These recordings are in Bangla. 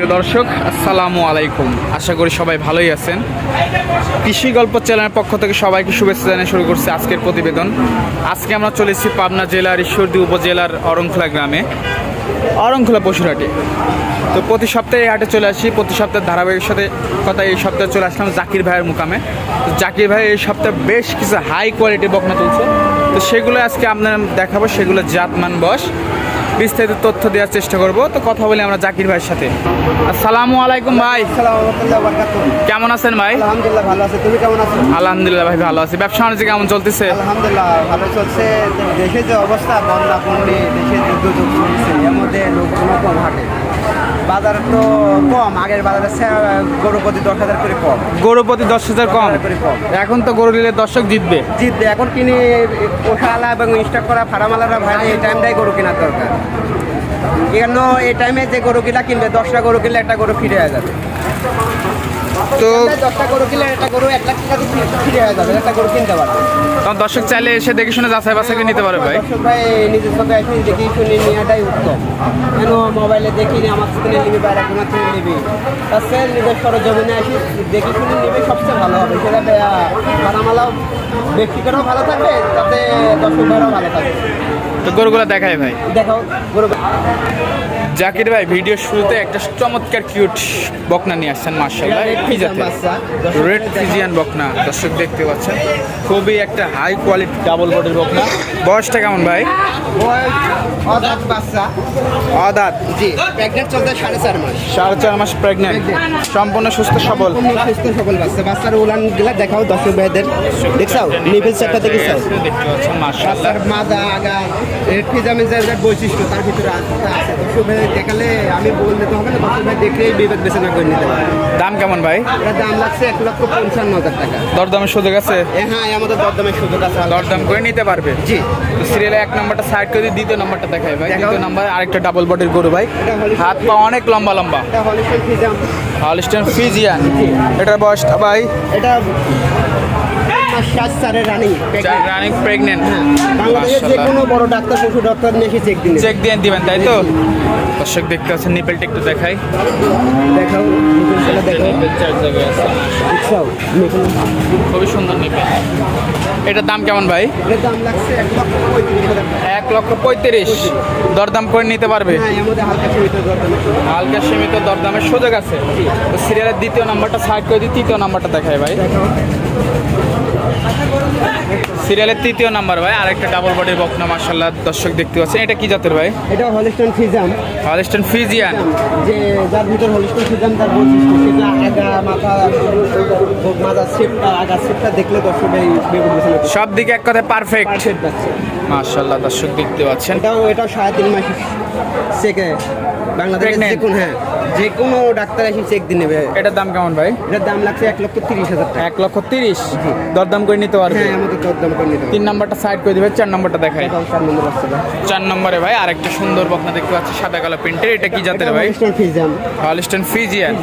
দর্শক, আসসালামু আলাইকুম। আশা করি সবাই ভালোই আছেন। কৃষি গল্প চ্যানেলের পক্ষ থেকে সবাইকে শুভেচ্ছা জানিয়ে শুরু করছে আজকের প্রতিবেদন। আজকে আমরা চলেছি পাবনা জেলার ঈশ্বরদী উপজেলার অরংখোলা গ্রামে, অরংখোলা পশুরহাটে। তো প্রতি সপ্তাহে এই হাটে চলে আসি। প্রতি সপ্তাহে ধারাবাহিক সাথে কথা এই সপ্তাহে চলে আসলাম জাকির ভাইয়ের মুকামে। জাকির ভাই এই সপ্তাহে বেশ কিছু হাই কোয়ালিটি বকনা তুলছে। তো সেগুলো আজকে আপনার দেখাবো সেগুলো জাতমান বস। বিস্তারিত তথ্য দেওয়ার চেষ্টা করব। তো কথা বলি আমরা জাকির ভাইয়ের সাথে। আসসালামু আলাইকুম ভাই। কেমন আছেন ভাই? আলহামদুলিল্লাহ ভালো আছে। তুমি কেমন আছো? আলহামদুলিল্লাহ ভাই ভালো আছি। ব্যবসা বাণিজ্য কেমন চলতেছে? আলহামদুলিল্লাহ ভালো চলছে। দেশের যে অবস্থা বন্যা পণ্যে দেশের দুর্যোগ চলছে এর মধ্যে কম হাটে বাজার তো কম আগের বাজারে গরুপতি গরু প্রতি দশ হাজার করে কম। গরু প্রতি দশ হাজার কম? এখন তো গরু নিলে দর্শক জিতবে। জিতবে। এখন কিনে ওঠালা এবং ইনস্টক করা ফারামালারা ভাই এই টাইমটাই গরু কেনার দরকার। কেন এই টাইমে যে গরু কিনা কিনবে দশটা গরু কিনলে একটা গরু ফিরে যাবে। তো দশটা গরু কিনলে একটা গরু এক লাখ টাকা ফিরে হয়ে যাবে একটা গরু কিনতে পারবে তখন দর্শক চাইলে এসে দেখে শুনে যাচাই বাছাই নিতে পারে ভাই। ভাই নিজের সাথে দেখি শুনে নেওয়াটাই উত্তম। কেন মোবাইলে দেখি আমার নিবি কোনো নিজের সরজমিনে আসি দেখি শুনে নিবি সবচেয়ে ভালো হবে। সেটা ব্যক্তিগতও ভালো থাকবে তাতে দর্শকরাও ভালো থাকবে। তো গরুগুলো দেখায় ভাই। দেখাও গরু জাকির ভাই ভিডিও শুরুতে একটা চমৎকার কিউট বকনা নিয়ে আসছেন মার্শাল্লাহ কি। রেড ফিজিয়ান বকনা দর্শক দেখতে পাচ্ছেন। খুবই একটা হাই কোয়ালিটি ডাবল বডির বকনা। বয়সটা কেমন ভাই? অদাত বাচ্চা। অদাত জি প্রেগনেন্ট চলতে সাড়ে চার মাস। সাড়ে চার মাস প্রেগনেন্ট সম্পূর্ণ সুস্থ সবল। সুস্থ সকল বাচ্চা। বাচ্চার দেখাও দর্শক ভাইদের। দেখছাও? চারটা আগা রেড ফিজামের বৈশিষ্ট্য তার ভিতরে আছে আছে। দর্শক ভাই দেখালে আমি বল দিতে হবে না ভাই দেখলেই বিবেক বিবেচনা করে নিতে পারে দাম কেমন ভাই? এটার দাম লাগছে এক লক্ষ পঞ্চান্ন হাজার টাকা। দরদামের সুযোগ আছে? হ্যাঁ আমাদের দরদামের সুযোগ আছে দরদাম করে নিতে পারবে? জি। তো সিরিয়ালে এক নাম্বারটা সাইড করে দ্বিতীয় নাম্বারটা দেখাই ভাই। দ্বিতীয় নাম্বার আরেকটা ডাবল বডির গরু ভাই। হাত পা অনেক লম্বা লম্বা। এটা হলিস্টান ফিজিয়ান। এটার বয়সটা ভাই? এটা মাস সাত চারের রানিং রানিং প্রেগনেন্ট বাংলাদেশের যে কোনো বড় ডাক্তার পশু ডাক্তার নিয়ে এসে চেক দিন চেক দিয়ে দিবেন তাই তো? দর্শক দেখতে পাচ্ছেন নিপেলটা একটু দেখাই। দেখাও নিপুণ ছেলে দেখাও। নিপেল চার জায়গায় আছে। খুবই সুন্দর নিপেল। এটার দাম কেমন ভাই? দাম লাগছে এক লক্ষ পঁয়ত্রিশ দরদাম করে নিতে পারবে? হ্যাঁ হালকা সীমিত দরদামের সুযোগ। হালকা সীমিত দরদামের সুযোগ আছে। তো সিরিয়ালের দ্বিতীয় নাম্বারটা সাইড করে দিই তৃতীয় নাম্বারটা দেখায় ভাই। সিরিয়ালের তৃতীয় নাম্বার ভাই আরেকটা ডাবল বডির বকনা মার্শাল্লাহ দর্শক দেখতে পাচ্ছেন। এটা কি জাতের ভাই? এটা হলিস্টন ফিজাম হলিস্টন ফিজিয়ান যে যার ভিতর হলিস্টন ফিজাম তার বৈশিষ্ট্য সেটা আগা মাথা মাথার শেপটা আগা শেপটা দেখলে দর্শক এই সব দিকে এক কথায় পারফেক্ট মার্শাল্লাহ দর্শক দেখতে পাচ্ছেন। এটাও এটা সাড়ে তিন মাস চেকে বাংলাদেশের যে কোনো হ্যাঁ যে কোনো ডাক্তার এসে চেক দিয়ে নেবে। এটার দাম কেমন ভাই? এটার দাম লাগছে এক লক্ষ তিরিশ হাজার টাকা। এক লক্ষ তিরিশ? দরদাম করে নিতে পারবে? হ্যাঁ আমাদের দরদাম করে নিতে তিন নাম্বারটা সাইড করে দিবে চার নাম্বারটা দেখাই। চার নম্বর আসছে চার নম্বরে ভাই আরেকটা সুন্দর বকনা দেখতে পাচ্ছি সাদা কালো প্রিন্টের। এটা কি জাতের ভাই? Holstein Friesian Holstein Friesian.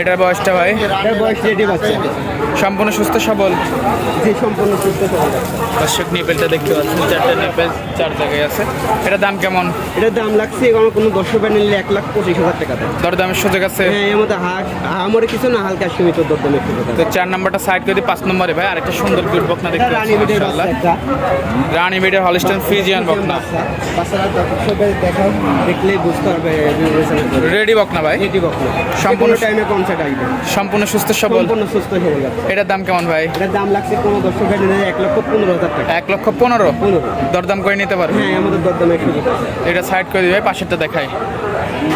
এটার বয়সটা ভাই? এটার বয়স রেডি বাচ্চা। সম্পূর্ণ সুস্থ সবল? যে সম্পূর্ণ সুস্থ সবল। দর্শক নিপেলটা দেখতে পাচ্ছেন চারটা নিপেল চার জায়গায় আছে। এটার দাম কেমন? এটার দাম লাগছে আমার কোনো দর্শক নিলে এক লাখ পঁচিশ হাজার টাকা দেয় দরদামের সুযোগ আছে? হ্যাঁ এর মধ্যে হাট আমার কিছু না হালকা সীমিত দরদাম তো চার নাম্বারটা সাইড করে পাঁচ নম্বরে ভাই আরেকটা সুন্দর কিউট বকনা দেখতে রানী একটা। রানী বেডের হলিস্টান ফিজিয়ান বকনা। বাচ্চারা দর্শকের দেখলেই বুঝতে পারবে রেডি বকনা ভাই? এটি বকলো সম্পূর্ণ- টাইমে কনসার্ট আসবে। সম্পূর্ণ সুস্থ সবল? সম্পূর্ণ সুস্থ হয়ে যাবে। এটার দাম কেমন ভাই? এটার দাম লাগছে কোনো দর্শকের নিলে এক লক্ষ পনেরো হাজার টাকা। এক লক্ষ পনেরো? দরদাম করে নিতে পারবে? হ্যাঁ আমাদের দরদামে এটা সাইড করে দিবে পাশেরটা দেখাই।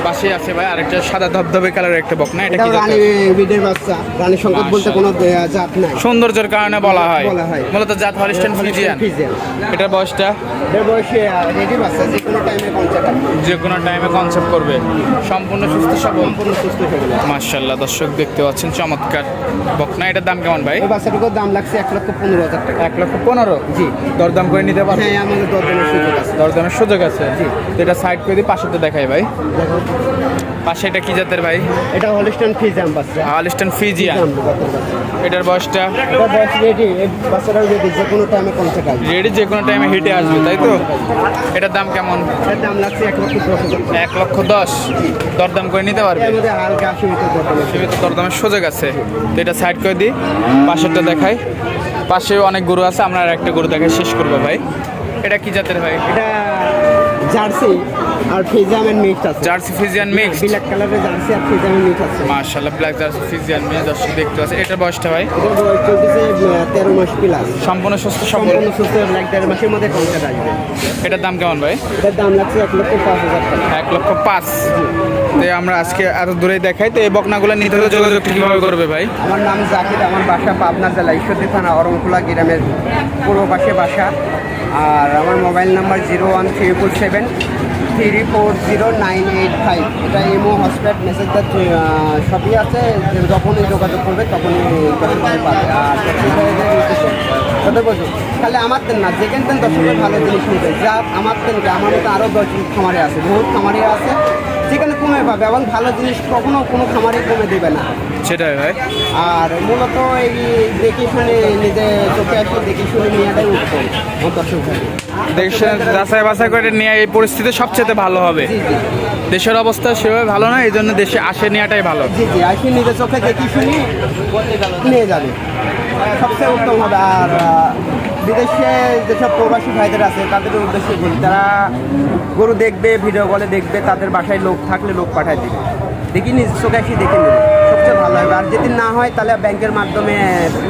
পাশে আছে ভাই আরেকটা সাদা ধবধবে কালারের একটা বক না? এটা কি রানী বিডের বাচ্চা। রানী সংকট বলতে কোনো জাত নাই। সৌন্দর্যের কারণে বলা হয়। বলা হয়। মূলত জাত হলিস্টান ফিজিয়ান। এটার বয়সটা? এটার বয়সে রেডি বাচ্চা যে কোনো টাইমে কনসার্ট যে কোনো টাইমে কনসেপ্ট করবে। সম্পূর্ণ সুস্থ সবল। সম্পূর্ণ সুস্থ মার্শাল্লাহ দর্শক দেখতে পাচ্ছেন চমৎকার। বকনা এটার দাম কেমন ভাই? এই বাচ্চাটুকুর দাম লাগছে এক লক্ষ পনেরো হাজার টাকা। এক লক্ষ পনেরো? জি। দরদাম করে নিতে পারবে? হ্যাঁ আমাদের দরদামের সুযোগ আছে। দরদামের সুযোগ আছে? জি। তো এটা সাইড করে দিই পাশে তো দেখাই ভাই। পাশে এটা কি জাতের ভাই? এটা হলিস্টন ফিজাম বাচ্চা। হলিস্টান ফিজিয়ান ফিজাম এটার বয়সটা? এটা বয়স রেডি এই বাচ্চাটাও রেডি যে কোনো টাইমে কনসার্ট আসবে রেডি যে কোনো টাইমে হিটে আসবে তাই তো? এটার দাম কেমন? দাম লাগছে এক লক্ষ দশ এক লক্ষ দশ। দরদাম করে নিতে পারবে? এর হালকা সীমিত দরদাম আছে। সীমিত দরদামের সুযোগ আছে। তো এটা সাইড করে দিই। পাশেরটা দেখাই। পাশে অনেক গরু আছে আমরা আর একটা গরু দেখাই শেষ করব ভাই। এটা কি জাতের ভাই? এটা জার্সি আর ফিজামের মিক্স আছে। জার্সি ফিজিয়ান মিক্স ব্ল্যাক কালারের জার্সি আর ফিজামের মিক্স আছে। মার্শাল্লাহ ব্ল্যাক জার্সি ফিজিয়ান মিক্স দর্শক দেখতে আছে এটার বয়সটা ভাই? এটা বয়স চলতেছে আহ, তেরো মাস প্লাস সম্পূর্ণ সুস্থ সবল? সম্পূর্ণ সুস্থ ব্ল্যাক দেড় মাসের মধ্যে কনসেপ্ট আসবে। এটার দাম কেমন ভাই? এটার দাম লাগছে এক লক্ষ পাঁচ হাজার টাকা। এক লক্ষ পাঁচ। তো আমরা আজকে এত দূরে দেখাই তো এই বকনাগুলো নিতে হলে যোগাযোগ কীভাবে করবে ভাই? আমার নাম জাকির আমার বাসা পাবনা জেলা ঈশ্বরদী থানা অরংখোলা গ্রামের পূর্ব পাশে বাসা। আর আমার mobile number zero one three four seven three four zero nine eight five. এটা ইমো হসপিটাল মেসেজটা সবই আছে। যখনই যোগাযোগ করবে, তখনই পাবে। আর তাহলে আমার তেন না যেখান তেন দর্শকের ভালো জিনিস নিবে যা আমার তেন আমার মতো আরও দশ খামারে আছে, বহুত খামারে আছে। যেখানে কমে পাবে, এবং ভালো জিনিস কখনো কোনো খামারে কমে দেবে না। সেটাই ভাই। আর মূলত এই দেখে শুনে নিজে চোখে আসলে দেখে শুনে নেওয়াটাই উত্তম দেখছেন যাচাই বাছাই করে নিয়ে এই পরিস্থিতি সবচেয়ে ভালো হবে। দেশের অবস্থা সেভাবে ভালো না এই জন্য দেশে আসে নেওয়াটাই ভালো। জি জি আসি নিজে চোখে দেখে শুনি নিয়ে যাবে। সবচেয়ে উত্তম হবে। আর বিদেশে যেসব প্রবাসী ভাইদের আছে তাদের উদ্দেশ্যে বলি তারা গরু দেখবে ভিডিও কলে দেখবে তাদের বাসায় লোক থাকলে লোক পাঠায় দেবে। দেখি নিজ চোখে দেখে নেবে। সবচেয়ে ভালো হবে। আর যদি না হয় তাহলে ব্যাংকের মাধ্যমে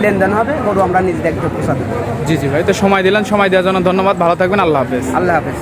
লেনদেন হবে গরু আমরা নিজ দেখতে পোষাতে জি জি ভাই তো সময় দিলেন সময় দেওয়ার জন্য ধন্যবাদ। ভালো থাকবেন আল্লাহ হাফেজ। আল্লাহ হাফেজ।